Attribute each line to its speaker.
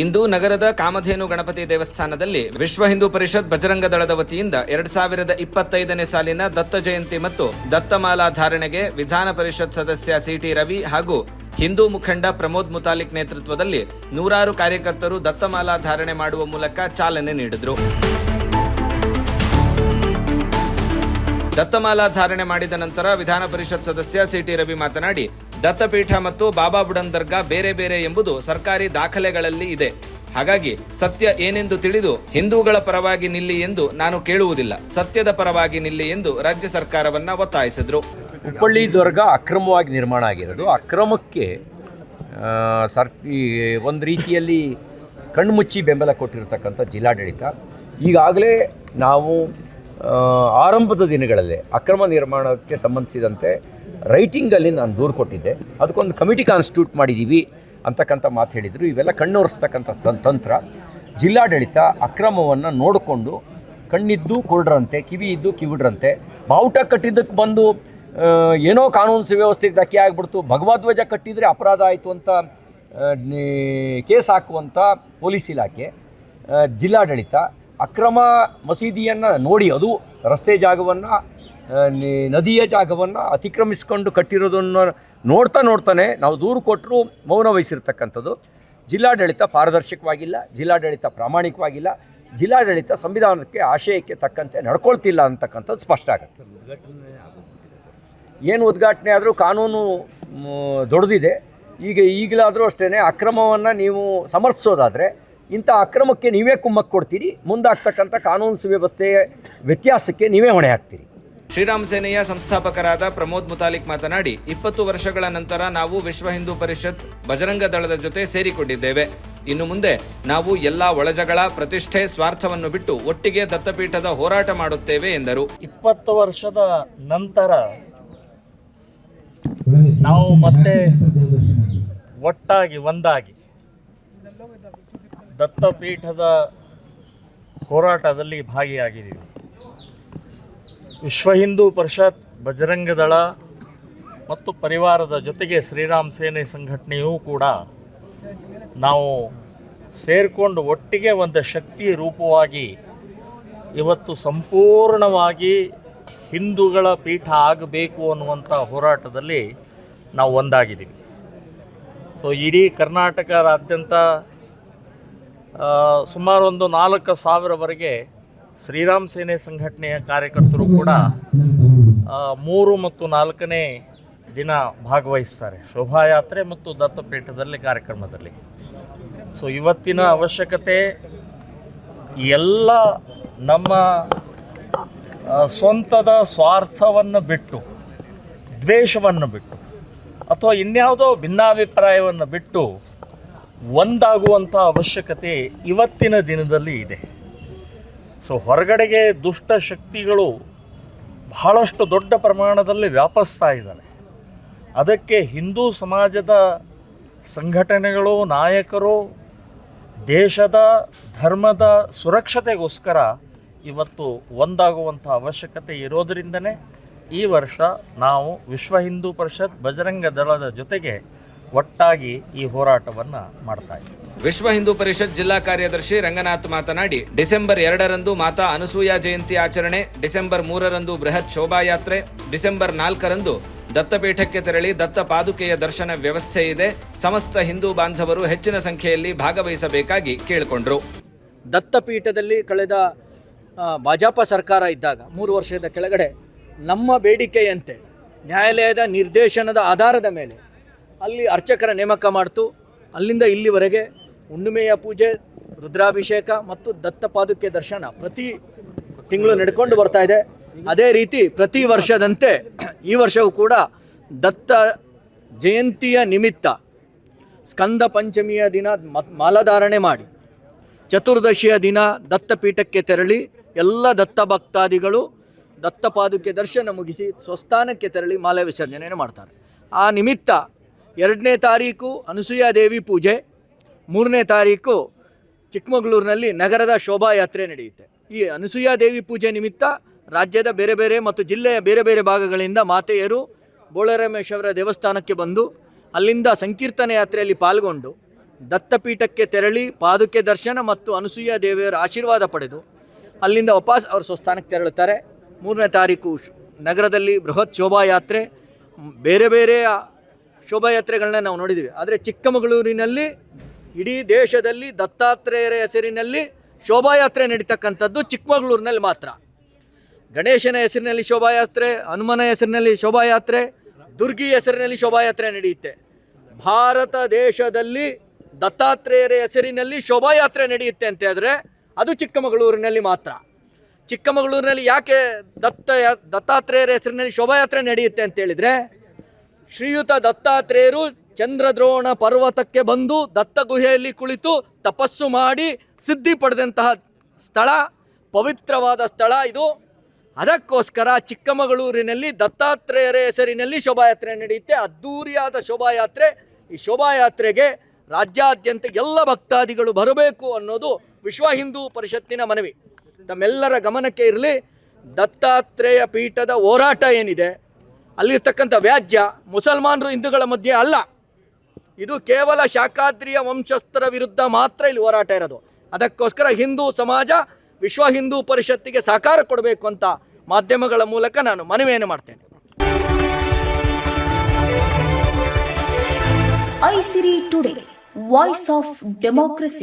Speaker 1: ಇಂದು ನಗರದ ಕಾಮಧೇನು ಗಣಪತಿ ದೇವಸ್ಥಾನದಲ್ಲಿ ವಿಶ್ವ ಹಿಂದೂ ಪರಿಷತ್ ಬಜರಂಗ ದಳದ ವತಿಯಿಂದ ಎರಡ್ ಸಾವಿರದ ಇಪ್ಪತ್ತೈದನೇ ಸಾಲಿನ ದತ್ತ ಜಯಂತಿ ಮತ್ತು ದತ್ತಮಾಲಾ ಧಾರಣೆಗೆ ವಿಧಾನ ಪರಿಷತ್ ಸದಸ್ಯ ಸಿಟಿ ರವಿ ಹಾಗೂ ಹಿಂದೂ ಮುಖಂಡ ಪ್ರಮೋದ್ ಮುತಾಲಿಕ್ ನೇತೃತ್ವದಲ್ಲಿ ನೂರಾರು ಕಾರ್ಯಕರ್ತರು ದತ್ತಮಾಲಾ ಧಾರಣೆ ಮಾಡುವ ಮೂಲಕ ಚಾಲನೆ ನೀಡಿದರು. ದತ್ತಮಾಲಾ ಧಾರಣೆ ಮಾಡಿದ ನಂತರ ವಿಧಾನ ಪರಿಷತ್ ಸದಸ್ಯ ಸಿಟಿ ರವಿ ಮಾತನಾಡಿ ದತ್ತಪೀಠ ಮತ್ತು ಬಾಬಾ ಬುಡನ್ ದರ್ಗಾ ಬೇರೆ ಬೇರೆ ಎಂಬುದು ಸರ್ಕಾರಿ ದಾಖಲೆಗಳಲ್ಲಿ ಇದೆ. ಹಾಗಾಗಿ ಸತ್ಯ ಏನೆಂದು ತಿಳಿದು ಹಿಂದೂಗಳ ಪರವಾಗಿ ನಿಲ್ಲಿ ಎಂದು ನಾನು ಕೇಳುವುದಿಲ್ಲ. ಸತ್ಯದ ಪರವಾಗಿ ನಿಲ್ಲಿ ಎಂದು ರಾಜ್ಯ ಸರ್ಕಾರವನ್ನ ಒತ್ತಾಯಿಸಿದ್ರು.
Speaker 2: ಹುಬ್ಬಳ್ಳಿ ದುರ್ಗ ಅಕ್ರಮವಾಗಿ ನಿರ್ಮಾಣ ಆಗಿರೋದು. ಅಕ್ರಮಕ್ಕೆ ಸರ್ ಒಂದು ರೀತಿಯಲ್ಲಿ ಕಣ್ಮುಚ್ಚಿ ಬೆಂಬಲ ಕೊಟ್ಟಿರತಕ್ಕಂಥ ಜಿಲ್ಲಾಡಳಿತ. ಈಗಾಗಲೇ ನಾವು ಆರಂಭದ ದಿನಗಳಲ್ಲೇ ಅಕ್ರಮ ನಿರ್ಮಾಣಕ್ಕೆ ಸಂಬಂಧಿಸಿದಂತೆ ರೈಟಿಂಗಲ್ಲಿ ನಾನು ದೂರು ಕೊಟ್ಟಿದ್ದೆ. ಅದಕ್ಕೊಂದು ಕಮಿಟಿ ಕಾನ್ಸ್ಟಿಟ್ಯೂಟ್ ಮಾಡಿದ್ದೀವಿ ಅಂತಕ್ಕಂಥ ಮಾತು ಹೇಳಿದರು. ಇವೆಲ್ಲ ಕಣ್ಣೋರಿಸ್ತಕ್ಕಂಥ ತಂತ್ರ. ಜಿಲ್ಲಾಡಳಿತ ಅಕ್ರಮವನ್ನು ನೋಡಿಕೊಂಡು ಕಣ್ಣಿದ್ದು ಕೊರಡ್ರಂತೆ ಕಿವಿ ಇದ್ದು ಕಿವಿಡ್ರಂತೆ, ಬಾವುಟ ಕಟ್ಟಿದ್ದಕ್ಕೆ ಬಂದು ಏನೋ ಕಾನೂನು ಸುವ್ಯವಸ್ಥೆಗೆ ಧಕ್ಕೆ ಆಗಿಬಿಡ್ತು ಭಗವಧ್ವಜ ಕಟ್ಟಿದರೆ ಅಪರಾಧ ಆಯಿತು ಅಂತ ಕೇಸ್ ಹಾಕುವಂಥ ಪೊಲೀಸ್ ಇಲಾಖೆ ಜಿಲ್ಲಾಡಳಿತ ಅಕ್ರಮ ಮಸೀದಿಯನ್ನು ನೋಡಿ, ಅದು ರಸ್ತೆ ಜಾಗವನ್ನು ನದಿಯ ಜಾಗವನ್ನು ಅತಿಕ್ರಮಿಸ್ಕೊಂಡು ಕಟ್ಟಿರೋದನ್ನು ನೋಡ್ತಾ ನೋಡ್ತಾನೆ ನಾವು ದೂರು ಕೊಟ್ಟರು ಮೌನ ವಹಿಸಿರ್ತಕ್ಕಂಥದ್ದು. ಜಿಲ್ಲಾಡಳಿತ ಪಾರದರ್ಶಕವಾಗಿಲ್ಲ ಜಿಲ್ಲಾಡಳಿತ ಪ್ರಾಮಾಣಿಕವಾಗಿಲ್ಲ ಜಿಲ್ಲಾಡಳಿತ ಸಂವಿಧಾನಕ್ಕೆ ಆಶಯಕ್ಕೆ ತಕ್ಕಂತೆ ನಡ್ಕೊಳ್ತಿಲ್ಲ ಅಂತಕ್ಕಂಥದ್ದು ಸ್ಪಷ್ಟ ಆಗುತ್ತೆ. ಏನು ಉದ್ಘಾಟನೆ ಆದರೂ ಕಾನೂನು ದೊಡ್ದಿದೆ ದೊಡ್ಡದಿದೆ. ಈಗ ಈಗಲಾದರೂ ಅಷ್ಟೇ ಅಕ್ರಮವನ್ನು ನೀವು ಸಮರ್ಥಿಸೋದಾದರೆ ಇಂಥ ಅಕ್ರಮಕ್ಕೆ ನೀವೇ ಕುಮ್ಮಕ್ಕೆ ಕೊಡ್ತೀರಿ ಮುಂದಾಗ್ತಕ್ಕಂಥ ಕಾನೂನು ಸುವ್ಯವಸ್ಥೆಯ ವ್ಯತ್ಯಾಸಕ್ಕೆ ನೀವೇ ಹೊಣೆ ಹಾಕ್ತೀರಿ
Speaker 1: ಶ್ರೀರಾಮ್ ಸೇನೆಯ ಸಂಸ್ಥಾಪಕರಾದ ಪ್ರಮೋದ್ ಮುತಾಲಿಕ್ ಮಾತನಾಡಿ, ಇಪ್ಪತ್ತು ವರ್ಷಗಳ ನಂತರ ನಾವು ವಿಶ್ವ ಹಿಂದೂ ಪರಿಷತ್ ಬಜರಂಗ ದಳದ ಜೊತೆ ಸೇರಿಕೊಂಡಿದ್ದೇವೆ. ಇನ್ನು ಮುಂದೆ ನಾವು ಎಲ್ಲಾ ಒಳಜಗಳ ಪ್ರತಿಷ್ಠೆ ಸ್ವಾರ್ಥವನ್ನು ಬಿಟ್ಟು ಒಟ್ಟಿಗೆ ದತ್ತಪೀಠದ ಹೋರಾಟ ಮಾಡುತ್ತೇವೆ ಎಂದರು.
Speaker 3: ಇಪ್ಪತ್ತು ವರ್ಷದ ನಂತರ ನಾವು ಮತ್ತೆ ಒಟ್ಟಾಗಿ, ಒಂದಾಗಿ ದತ್ತಪೀಠದ ಹೋರಾಟದಲ್ಲಿ ಭಾಗಿಯಾಗಿದ್ದೀವಿ. ವಿಶ್ವ ಹಿಂದೂ ಪರಿಷತ್ ಬಜರಂಗ ದಳ ಮತ್ತು ಪರಿವಾರದ ಜೊತೆಗೆ ಶ್ರೀರಾಮ್ ಸೇನೆ ಸಂಘಟನೆಯೂ ಕೂಡ ನಾವು ಸೇರಿಕೊಂಡು ಒಟ್ಟಿಗೆ ಒಂದು ಶಕ್ತಿ ರೂಪವಾಗಿ ಇವತ್ತು ಸಂಪೂರ್ಣವಾಗಿ ಹಿಂದೂಗಳ ಪೀಠ ಆಗಬೇಕು ಅನ್ನುವಂಥ ಹೋರಾಟದಲ್ಲಿ ನಾವು ಒಂದಾಗಿದ್ದೀವಿ. ಸೊ ಇಡೀ ಕರ್ನಾಟಕದಾದ್ಯಂತ ಸುಮಾರು ಒಂದು ನಾಲ್ಕು ಸಾವಿರವರೆಗೆ ಶ್ರೀರಾಮ್ ಸೇನೆ ಸಂಘಟನೆಯ ಕಾರ್ಯಕರ್ತರು ಕೂಡ ಮೂರು ಮತ್ತು ನಾಲ್ಕನೇ ದಿನ ಭಾಗವಹಿಸ್ತಾರೆ. ಶೋಭಾಯಾತ್ರೆ ಮತ್ತು ದತ್ತಪೀಠದಲ್ಲಿ ಕಾರ್ಯಕ್ರಮದಲ್ಲಿ. ಸೊ ಇವತ್ತಿನ ಅವಶ್ಯಕತೆ ಎಲ್ಲ ನಮ್ಮ ಸ್ವಂತದ ಸ್ವಾರ್ಥವನ್ನು ಬಿಟ್ಟು, ದ್ವೇಷವನ್ನು ಬಿಟ್ಟು, ಅಥವಾ ಇನ್ಯಾವುದೋ ಭಿನ್ನಾಭಿಪ್ರಾಯವನ್ನು ಬಿಟ್ಟು ಒಂದಾಗುವಂಥ ಅವಶ್ಯಕತೆ ಇವತ್ತಿನ ದಿನದಲ್ಲಿ ಇದೆ. ಸೊ ಹೊರಗಡೆಗೆ ದುಷ್ಟ ಶಕ್ತಿಗಳು ಬಹಳಷ್ಟು ದೊಡ್ಡ ಪ್ರಮಾಣದಲ್ಲಿ ವ್ಯಾಪಿಸ್ತಾ ಇದ್ದಾವೆ ಅದಕ್ಕೆ ಹಿಂದೂ ಸಮಾಜದ ಸಂಘಟನೆಗಳು, ನಾಯಕರು, ದೇಶದ ಧರ್ಮದ ಸುರಕ್ಷತೆಗೋಸ್ಕರ ಇವತ್ತು ಒಂದಾಗುವಂಥ ಅವಶ್ಯಕತೆ ಇರೋದರಿಂದನೇ ಈ ವರ್ಷ ನಾವು ವಿಶ್ವ ಹಿಂದೂ ಪರಿಷತ್ ಬಜರಂಗ ದಳದ ಜೊತೆಗೆ ಒಟ್ಟಾಗಿ ಈ ಹೋರಾಟವನ್ನು ಮಾಡ್ತಾ ಇದ್ದೀವಿ
Speaker 1: ವಿಶ್ವ ಹಿಂದೂ ಪರಿಷತ್ ಜಿಲ್ಲಾ ಕಾರ್ಯದರ್ಶಿ ರಂಗನಾಥ್ ಮಾತನಾಡಿ ಡಿಸೆಂಬರ್ ಎರಡರಂದು ಮಾತಾ ಅನಸೂಯ ಜಯಂತಿ ಆಚರಣೆ ಡಿಸೆಂಬರ್ ಮೂರರಂದು ಬೃಹತ್ ಶೋಭಾಯಾತ್ರೆ ಡಿಸೆಂಬರ್ ನಾಲ್ಕರಂದು ದತ್ತಪೀಠಕ್ಕೆ ತೆರಳಿ ದತ್ತ ಪಾದುಕೆಯ ದರ್ಶನ ವ್ಯವಸ್ಥೆ ಇದೆ. ಸಮಸ್ತ ಹಿಂದೂ ಬಾಂಧವರು ಹೆಚ್ಚಿನ ಸಂಖ್ಯೆಯಲ್ಲಿ ಭಾಗವಹಿಸಬೇಕಾಗಿ ಕೇಳಿಕೊಂಡರು.
Speaker 4: ದತ್ತಪೀಠದಲ್ಲಿ ಕಳೆದ ಭಾಜಪ ಸರ್ಕಾರ ಇದ್ದಾಗ ಮೂರು ವರ್ಷದ ಕೆಳಗಡೆ ನಮ್ಮ ಬೇಡಿಕೆಯಂತೆ ನ್ಯಾಯಾಲಯದ ನಿರ್ದೇಶನದ ಆಧಾರದ ಮೇಲೆ ಅಲ್ಲಿ ಅರ್ಚಕರ ನೇಮಕ ಮಾಡ್ತು. ಅಲ್ಲಿಂದ ಇಲ್ಲಿವರೆಗೆ ಹುಣ್ಣಿಮೆಯ ಪೂಜೆ, ರುದ್ರಾಭಿಷೇಕ ಮತ್ತು ದತ್ತಪಾದುಕೆ ದರ್ಶನ ಪ್ರತಿ ತಿಂಗಳು ನಡ್ಕೊಂಡು ಬರ್ತಾ ಇದೆ. ಅದೇ ರೀತಿ ಪ್ರತಿ ವರ್ಷದಂತೆ ಈ ವರ್ಷವೂ ಕೂಡ ದತ್ತ ಜಯಂತಿಯ ನಿಮಿತ್ತ ಸ್ಕಂದ ಪಂಚಮಿಯ ದಿನ ಮಾಲಧಾರಣೆ ಮಾಡಿ. ಚತುರ್ದಶಿಯ ದಿನ ದತ್ತಪೀಠಕ್ಕೆ ತೆರಳಿ ಎಲ್ಲ ದತ್ತ ಭಕ್ತಾದಿಗಳು ದತ್ತಪಾದುಕೆ ದರ್ಶನ ಮುಗಿಸಿ ಸ್ವಸ್ಥಾನಕ್ಕೆ ತೆರಳಿ ಮಾಲೆ ವಿಸರ್ಜನೆಯನ್ನು ಮಾಡ್ತಾರೆ. ಆ ನಿಮಿತ್ತ ಎರಡನೇ ತಾರೀಕು ಅನಸೂಯ ದೇವಿ ಪೂಜೆ, ಮೂರನೇ ತಾರೀಕು ಚಿಕ್ಕಮಗಳೂರಿನಲ್ಲಿ ನಗರದ ಶೋಭಾಯಾತ್ರೆ ನಡೆಯುತ್ತೆ. ಈ ಅನಸೂಯ ದೇವಿ ಪೂಜೆ ನಿಮಿತ್ತ ರಾಜ್ಯದ ಬೇರೆ ಬೇರೆ ಮತ್ತು ಜಿಲ್ಲೆಯ ಬೇರೆ ಬೇರೆ ಭಾಗಗಳಿಂದ ಮಾತೆಯರು ಬೋಳರಮೇಶ್ವರ ದೇವಸ್ಥಾನಕ್ಕೆ ಬಂದು ಅಲ್ಲಿಂದ ಸಂಕೀರ್ತನೆ ಯಾತ್ರೆಯಲ್ಲಿ ಪಾಲ್ಗೊಂಡು ದತ್ತಪೀಠಕ್ಕೆ ತೆರಳಿ ಪಾದುಕೆ ದರ್ಶನ ಮತ್ತು ಅನಸೂಯ ದೇವಿಯರ ಆಶೀರ್ವಾದ ಪಡೆದು ಅಲ್ಲಿಂದ ವಾಪಸ್ ಅವರ ಸ್ವಸ್ಥಾನಕ್ಕೆ ತೆರಳುತ್ತಾರೆ. ಮೂರನೇ ತಾರೀಕು ನಗರದಲ್ಲಿ ಬೃಹತ್ ಶೋಭಾಯಾತ್ರೆ. ಬೇರೆ ಬೇರೆ ಶೋಭಾಯಾತ್ರೆಗಳನ್ನ ನಾವು ನೋಡಿದ್ದೀವಿ ಆದರೆ ಚಿಕ್ಕಮಗಳೂರಿನಲ್ಲಿ, ಇಡೀ ದೇಶದಲ್ಲಿ ದತ್ತಾತ್ರೇಯರ ಹೆಸರಿನಲ್ಲಿ ಶೋಭಾಯಾತ್ರೆ ನಡೀತಕ್ಕಂಥದ್ದು ಚಿಕ್ಕಮಗಳೂರಿನಲ್ಲಿ ಮಾತ್ರ. ಗಣೇಶನ ಹೆಸರಿನಲ್ಲಿ ಶೋಭಾಯಾತ್ರೆ, ಹನುಮನ ಹೆಸರಿನಲ್ಲಿ ಶೋಭಾಯಾತ್ರೆ, ದುರ್ಗಿ ಹೆಸರಿನಲ್ಲಿ ಶೋಭಾಯಾತ್ರೆ ನಡೆಯುತ್ತೆ. ಭಾರತ ದೇಶದಲ್ಲಿ ದತ್ತಾತ್ರೇಯರ ಹೆಸರಿನಲ್ಲಿ ಶೋಭಾಯಾತ್ರೆ ನಡೆಯುತ್ತೆ ಅಂತ ಹೇಳಿದ್ರೆ ಅದು ಚಿಕ್ಕಮಗಳೂರಿನಲ್ಲಿ ಮಾತ್ರ. ಚಿಕ್ಕಮಗಳೂರಿನಲ್ಲಿ ಯಾಕೆ ದತ್ತ, ದತ್ತಾತ್ರೇಯರ ಹೆಸರಿನಲ್ಲಿ ಶೋಭಾಯಾತ್ರೆ ನಡೆಯುತ್ತೆ ಅಂತ ಹೇಳಿದ್ರೆ ಶ್ರೀಯುತ ದತ್ತಾತ್ರೇಯರು ಚಂದ್ರದ್ರೋಣ ಪರ್ವತಕ್ಕೆ ಬಂದು ದತ್ತ ಗುಹೆಯಲ್ಲಿ ಕುಳಿತು ತಪಸ್ಸು ಮಾಡಿ ಸಿದ್ಧಿ ಪಡೆದಂತಹ ಸ್ಥಳ, ಪವಿತ್ರವಾದ ಸ್ಥಳ ಇದು. ಅದಕ್ಕೋಸ್ಕರ ಚಿಕ್ಕಮಗಳೂರಿನಲ್ಲಿ ದತ್ತಾತ್ರೇಯರ ಹೆಸರಿನಲ್ಲಿ ಶೋಭಾಯಾತ್ರೆ ನಡೆಯುತ್ತೆ. ಅದ್ದೂರಿಯಾದ ಶೋಭಾಯಾತ್ರೆ. ಈ ಶೋಭಾಯಾತ್ರೆಗೆ ರಾಜ್ಯಾದ್ಯಂತ ಎಲ್ಲ ಭಕ್ತಾದಿಗಳು ಬರಬೇಕು ಅನ್ನೋದು ವಿಶ್ವ ಹಿಂದೂ ಪರಿಷತ್ತಿನ ಮನವಿ. ತಮ್ಮೆಲ್ಲರ ಗಮನಕ್ಕೆ ಇರಲಿ. ದತ್ತಾತ್ರೇಯ ಪೀಠದ ಹೋರಾಟ ಏನಿದೆ? ಅಲ್ಲಿರ್ತಕ್ಕಂಥ ವ್ಯಾಜ್ಯ ಮುಸಲ್ಮಾನರು ಹಿಂದೂಗಳ ಮಧ್ಯೆ ಅಲ್ಲ. ಇದು ಕೇವಲ ಶಾಖಾದ್ರಿಯ ವಂಶಸ್ಥರ ವಿರುದ್ಧ ಮಾತ್ರ ಇಲ್ಲಿ ಹೋರಾಟ ಇರೋದು. ಅದಕ್ಕೋಸ್ಕರ ಹಿಂದೂ ಸಮಾಜ ವಿಶ್ವ ಹಿಂದೂ ಪರಿಷತ್ತಿಗೆ ಸಹಕಾರ ಕೊಡಬೇಕು ಅಂತ ಮಾಧ್ಯಮಗಳ ಮೂಲಕ ನಾನು ಮನವಿಯನ್ನು ಮಾಡ್ತೇನೆ.
Speaker 5: Aisiri today, voice of democracy.